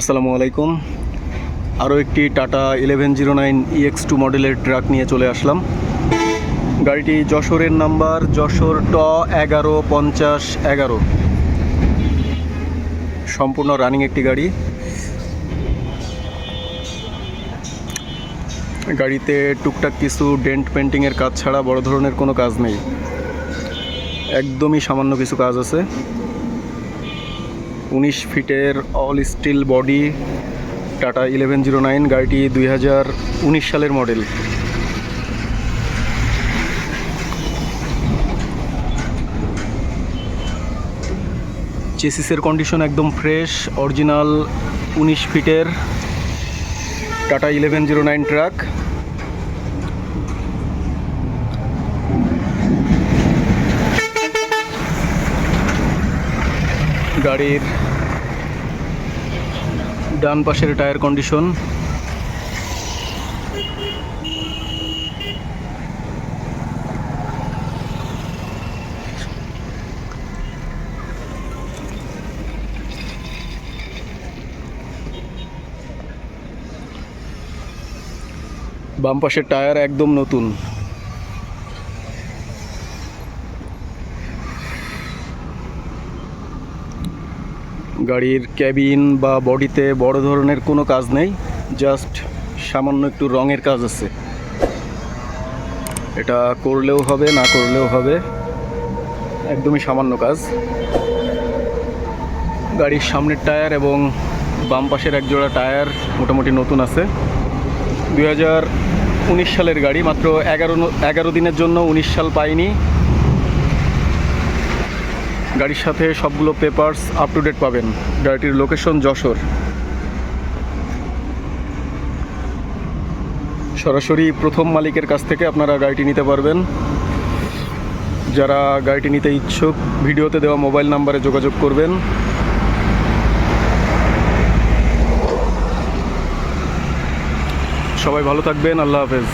আসসালামু আলাইকুম। আরও একটি Tata eleven zero nine EX two মডেলের ট্রাক নিয়ে চলে আসলাম। গাড়িটি যশোরের নাম্বার, যশোর ট এগারো পঞ্চাশ এগারো। সম্পূর্ণ রানিং একটি গাড়ি। গাড়িতে টুকটাক কিছু ডেন্ট পেন্টিংয়ের কাজ ছাড়া বড় ধরনের কোনো কাজ নেই। একদমই সামান্য কিছু কাজ আছে। উনিশ ফিটের all steel body Tata eleven zero nine গাড়িটি দুই হাজার উনিশ সালের মডেল চেসিসের কন্ডিশন একদম ফ্রেশ অরিজিনাল উনিশ ফিটের Tata eleven zero nine truck গাড়ির ডান পাশের টায়ার কন্ডিশন। বাম পাশের টায়ার একদম নতুন। গাড়ির ক্যাবিন বা বডিতে বড় ধরনের কোনো কাজ নেই জাস্ট সামান্য একটু রঙের কাজ আছে। এটা করলেও হবে, না করলেও হবে, একদমই সামান্য কাজ। গাড়ির সামনের টায়ার এবং বাম পাশের এক জোড়া টায়ার মোটামুটি নতুন আছে। দুই হাজার উনিশ সালের গাড়ি, মাত্র এগারো এগারো দিনের জন্য উনিশ সাল পাইনি। গাড়ির সাথে সবগুলো পেপারস আপ টু ডেট পাবেন। গাড়িটির লোকেশন যশোর। সরাসরি প্রথম মালিকের কাছ থেকে আপনারা গাড়িটি নিতে পারবেন। যারা গাড়িটি নিতে ইচ্ছুক, ভিডিওতে দেওয়া মোবাইল নাম্বারে যোগাযোগ করবেন। সবাই ভালো থাকবেন, আল্লাহ হাফেজ।